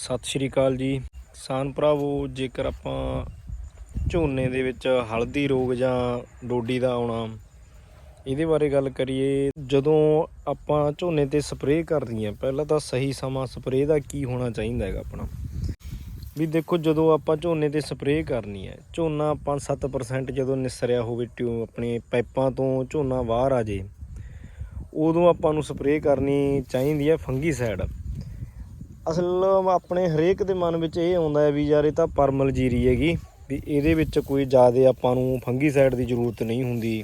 ਸਤਿ ਸ਼੍ਰੀ ਅਕਾਲ ਜੀ। ਕਿਸਾਨ ਭਰਾਵੋ, ਜੇਕਰ ਆਪਾਂ ਝੋਨੇ ਦੇ ਵਿੱਚ ਹਲਦੀ ਰੋਗ ਜਾਂ ਡੋਡੀ ਦਾ ਆਉਣਾ, ਇਹਦੇ ਬਾਰੇ ਗੱਲ ਕਰੀਏ, ਜਦੋਂ ਆਪਾਂ ਝੋਨੇ ਤੇ ਸਪਰੇਅ ਕਰਨੀ ਹੈ ਪਹਿਲਾਂ ਤਾਂ ਸਹੀ ਸਮਾਂ ਸਪਰੇਅ ਦਾ ਕੀ ਹੋਣਾ ਚਾਹੀਦਾ ਹੈਗਾ ਆਪਣਾ? ਵੀ ਦੇਖੋ, ਜਦੋਂ ਆਪਾਂ ਝੋਨੇ ਤੇ ਸਪਰੇਅ ਕਰਨੀ ਹੈ ਝੋਨਾ 5-7% ਜਦੋਂ ਨਿਸਰਿਆ ਹੋਵੇ, ਟਿਊ ਆਪਣੇ ਪਾਈਪਾਂ ਤੋਂ ਝੋਨਾ ਬਾਹਰ ਆ ਜੇ, ਉਦੋਂ ਆਪਾਂ ਨੂੰ ਸਪਰੇਅ ਕਰਨੀ ਚਾਹੀਦੀ ਹੈ ਫੰਗੀ ਸਾਈਡ ਅਸਲ ਆਪਣੇ ਹਰੇਕ ਦੇ ਮਨ ਵਿੱਚ ਇਹ ਆਉਂਦਾ ਹੈ ਵੀ ਯਾਰ ਇਹ ਤਾਂ ਪਰਮਲ ਜੀਰੀ ਹੈਗੀ, ਵੀ ਇਹਦੇ ਵਿੱਚ ਕੋਈ ਜ਼ਿਆਦਾ ਆਪਾਂ ਨੂੰ ਫੰਗੀਸਾਈਡ ਦੀ ਜ਼ਰੂਰਤ ਨਹੀਂ ਹੁੰਦੀ।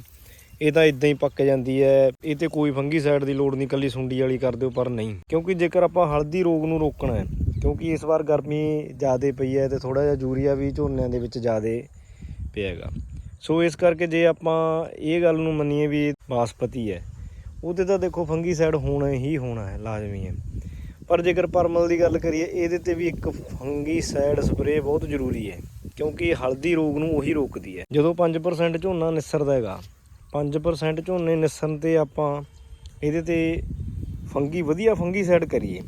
ਇਹ ਤਾਂ ਇਦਾਂ ਹੀ ਪੱਕ ਜਾਂਦੀ ਹੈ, ਇਹ ਤੇ ਕੋਈ ਫੰਗੀਸਾਈਡ ਦੀ ਲੋੜ ਨਹੀਂ ਕੱਲੀ ਸੁੰਡੀ ਵਾਲੀ ਕਰ ਦਿਓ, ਪਰ ਨਹੀਂ। ਕਿਉਂਕਿ ਜੇਕਰ ਆਪਾਂ ਹਲਦੀ ਰੋਗ ਨੂੰ ਰੋਕਣਾ ਹੈ, ਕਿਉਂਕਿ ਇਸ ਵਾਰ ਗਰਮੀ ਜ਼ਿਆਦਾ ਪਈ ਹੈ ਤੇ ਥੋੜਾ ਜਿਹਾ ਯੂਰੀਆ ਵੀ ਝੋਨਿਆਂ ਦੇ ਵਿੱਚ ਜ਼ਿਆਦਾ ਪਿਆ ਹੈਗਾ। ਸੋ ਇਸ ਕਰਕੇ ਜੇ ਆਪਾਂ ਇਹ ਗੱਲ ਨੂੰ ਮੰਨੀਏ ਵੀ ਇਹ ਬਾਸਪਤੀ ਹੈ, ਉਹਦੇ ਤਾਂ ਦੇਖੋ ਫੰਗੀਸਾਈਡ ਹੋਣਾ ਹੀ ਹੋਣਾ ਹੈ, ਲਾਜ਼ਮੀ ਹੈ। ਪਰ ਜੇਕਰ ਪਰਮਲ ਦੀ ਗੱਲ ਕਰੀਏ, ਇਹਦੇ ਤੇ ਵੀ ਇੱਕ ਫੰਗੀ ਸਾਈਡ ਸਪਰੇਅ ਬਹੁਤ ਜ਼ਰੂਰੀ ਹੈ, ਕਿਉਂਕਿ ਹਲਦੀ ਰੋਗ ਨੂੰ ਉਹੀ ਰੋਕਦੀ ਹੈ। ਜਦੋਂ 5% ਝੋਨਾ ਨਿਸਰਦਾ ਹੈਗਾ 5% ਝੋਨੇ ਨਿਸਰਨ ਤੇ ਆਪਾਂ ਇਹਦੇ ਤੇ ਫੰਗੀ, ਵਧੀਆ ਫੰਗੀ ਸਾਈਡ ਕਰੀਏ,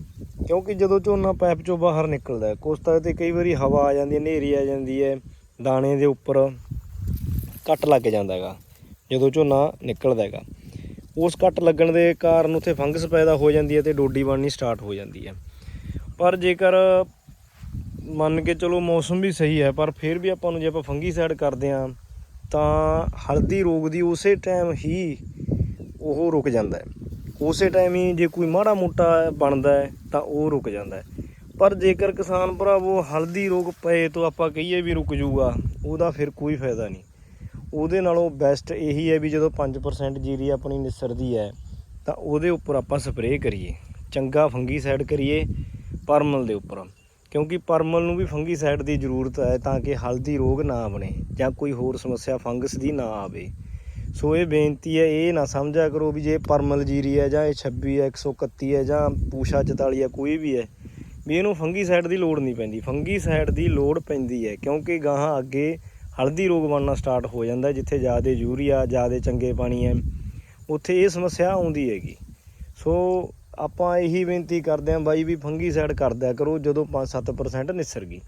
ਕਿਉਂਕਿ ਜਦੋਂ ਝੋਨਾ ਪਾਈਪ ਚੋਂ ਬਾਹਰ ਨਿਕਲਦਾ ਕੁਛ ਤਾਂ ਤੇ ਕਈ ਵਾਰੀ ਹਵਾ ਆ ਜਾਂਦੀ ਹੈ, ਹਨੇਰੀ ਆ ਜਾਂਦੀ ਹੈ, ਦਾਣੇ ਦੇ ਉੱਪਰ ਕੱਟ ਲੱਗ ਜਾਂਦਾ ਹੈਗਾ, ਜਦੋਂ ਝੋਨਾ ਨਿਕਲਦਾ ਹੈਗਾ। ਉਸ ਕੱਟ ਲੱਗਣ ਦੇ ਕਾਰਨ ਉੱਥੇ ਫੰਗਸ ਪੈਦਾ ਹੋ ਜਾਂਦੀ ਹੈ ਤੇ ਡੋਡੀ ਬਣਨੀ ਸਟਾਰਟ ਹੋ ਜਾਂਦੀ ਹੈ। ਪਰ ਜੇਕਰ ਮੰਨ ਕੇ ਚਲੋ ਮੌਸਮ ਵੀ ਸਹੀ ਹੈ, ਪਰ ਫਿਰ ਵੀ ਆਪਾਂ ਨੂੰ ਜੇ ਆਪਾਂ ਫੰਗੀ ਸਾਈਡ ਕਰਦੇ ਆ ਤਾਂ ਹਲਦੀ ਰੋਗ ਦੀ ਉਸੇ ਟਾਈਮ ਹੀ ਉਹ ਰੁਕ ਜਾਂਦਾ ਹੈ। ਉਸੇ ਟਾਈਮ ਹੀ ਜੇ ਕੋਈ ਮਾੜਾ ਮੋਟਾ ਬਣਦਾ ਹੈ, ਤਾਂ ਉਹ ਰੁਕ ਜਾਂਦਾ ਹੈ। ਪਰ ਜੇਕਰ ਕਿਸਾਨ ਭਰਾਵੋ, ਹਲਦੀ ਰੋਗ ਪਏ ਤੋਂ ਆਪਾਂ ਕਹੀਏ ਵੀ ਰੁਕ ਜੂਗਾ, ਉਹਦਾ ਫਿਰ ਕੋਈ ਫਾਇਦਾ ਨਹੀਂ। ਉਹਦੇ ਨਾਲੋਂ ਬੈਸਟ ਇਹੀ ਹੈ ਵੀ ਜਦੋਂ 5% ਜੀਰੀ ਆਪਣੀ ਨਿਸਰਦੀ ਹੈ, ਤਾਂ ਉਹਦੇ ਉੱਪਰ ਆਪਾਂ ਸਪਰੇਅ ਕਰੀਏ। ਚੰਗਾ ਫੰਗੀਸਾਈਡ ਕਰੀਏ ਪਰਮਲ ਦੇ ਉੱਪਰ। ਕਿਉਂਕਿ ਪਰਮਲ ਨੂੰ ਵੀ ਫੰਗੀਸਾਈਡ ਦੀ ਜ਼ਰੂਰਤ ਹੈ ਤਾਂ ਕਿ ਹਲਦੀ ਰੋਗ ਨਾ ਬਣੇ ਜਾਂ ਕੋਈ ਹੋਰ ਸਮੱਸਿਆ ਫੰਗਸ ਦੀ ਨਾ ਆਵੇ। ਸੋ ਇਹ ਬੇਨਤੀ ਹੈ, ਇਹ ਨਾ ਸਮਝਿਆ ਕਰੋ ਵੀ ਜੇ ਪਰਮਲ ਜੀਰੀ ਹੈ ਜਾਂ ਇਹ 26 ਹੈ 131 ਹੈ ਜਾਂ ਪੂਸ਼ਾ 44 ਹੈ ਕੋਈ ਵੀ ਹੈ, ਵੀ ਇਹਨੂੰ ਫੰਗੀਸਾਈਡ ਦੀ ਲੋੜ ਨਹੀਂ ਪੈਂਦੀ। ਫੰਗੀਸਾਈਡ ਦੀ ਲੋੜ ਪੈਂਦੀ ਹੈ ਕਿਉਂਕਿ ਗਾਹਾਂ ਅੱਗੇ ਹਲਦੀ ਰੋਗ ਬਣਨਾ ਸਟਾਰਟ ਹੋ ਜਾਂਦਾ, ਜਿੱਥੇ ਜ਼ਿਆਦਾ ਯੂਰੀਆ, ਜ਼ਿਆਦਾ ਚੰਗੇ ਪਾਣੀ ਹੈ, ਉੱਥੇ ਇਹ ਸਮੱਸਿਆ ਆਉਂਦੀ ਹੈਗੀ। ਸੋ ਆਪਾਂ ਇਹੀ ਬੇਨਤੀ ਕਰਦੇ ਆਂ ਬਾਈ ਵੀ ਫੰਗੀਸਾਈਡ ਸਾਈਡ ਕਰੋ ਜਦੋਂ 5-7% ਨਿਸਰ ਗਈ।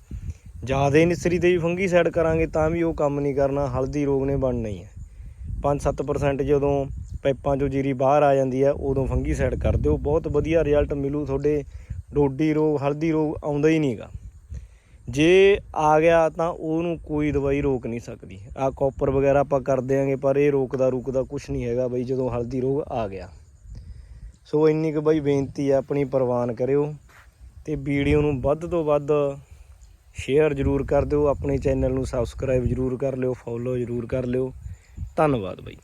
ਜ਼ਿਆਦਾ ਨਿਸਰੀ ਤੇ ਵੀ ਫੰਗੀਸਾਈਡ ਕਰਾਂਗੇ ਤਾਂ ਵੀ ਉਹ ਕੰਮ ਨਹੀਂ ਕਰਨਾ, ਹਲਦੀ ਰੋਗ ਨੇ ਬਣਨਾ ਹੀ ਹੈ। 5-7% ਜਦੋਂ ਪਾਈਪਾਂ ਚੋਂ ਜੀਰੀ ਬਾਹਰ ਆ ਜਾਂਦੀ ਹੈ, ਉਦੋਂ ਫੰਗੀਸਾਈਡ ਕਰ ਦਿਓ। ਬਹੁਤ ਵਧੀਆ ਰਿਜ਼ਲਟ ਮਿਲੂ ਤੁਹਾਡੇ, ਡੋਡੀ ਰੋਗ, ਹਲਦੀ ਰੋਗ ਆਉਂਦਾ ਹੀ ਨਹੀਂਗਾ ਜੇ ਆ ਗਿਆ ਤਾਂ ਉਹਨੂੰ ਕੋਈ ਦਵਾਈ ਰੋਕ ਨਹੀਂ ਸਕਦੀ। ਆ ਕਾਪਰ ਵਗੈਰਾ ਆਪਾਂ ਕਰ ਦਿਆਂਗੇ, ਪਰ ਇਹ ਰੋਕਦਾ ਰੁਕਦਾ ਕੁਝ ਨਹੀਂ ਹੈਗਾ ਬਈ, ਜਦੋਂ ਹਲਦੀ ਰੋਗ ਆ ਗਿਆ। ਸੋ ਇੰਨੀ ਕੁ ਬਈ ਬੇਨਤੀ ਹੈ ਆਪਣੀ ਪ੍ਰਵਾਨ ਕਰਿਓ ਤੇ ਵੀਡੀਓ ਨੂੰ ਵੱਧ ਤੋਂ ਵੱਧ ਸ਼ੇਅਰ ਜ਼ਰੂਰ ਕਰ ਦਿਓ। ਆਪਣੇ ਚੈਨਲ ਨੂੰ ਸਬਸਕ੍ਰਾਈਬ ਜ਼ਰੂਰ ਕਰ ਲਿਓ ਫੋਲੋ ਜ਼ਰੂਰ ਕਰ ਲਿਓ। ਧੰਨਵਾਦ ਬਈ।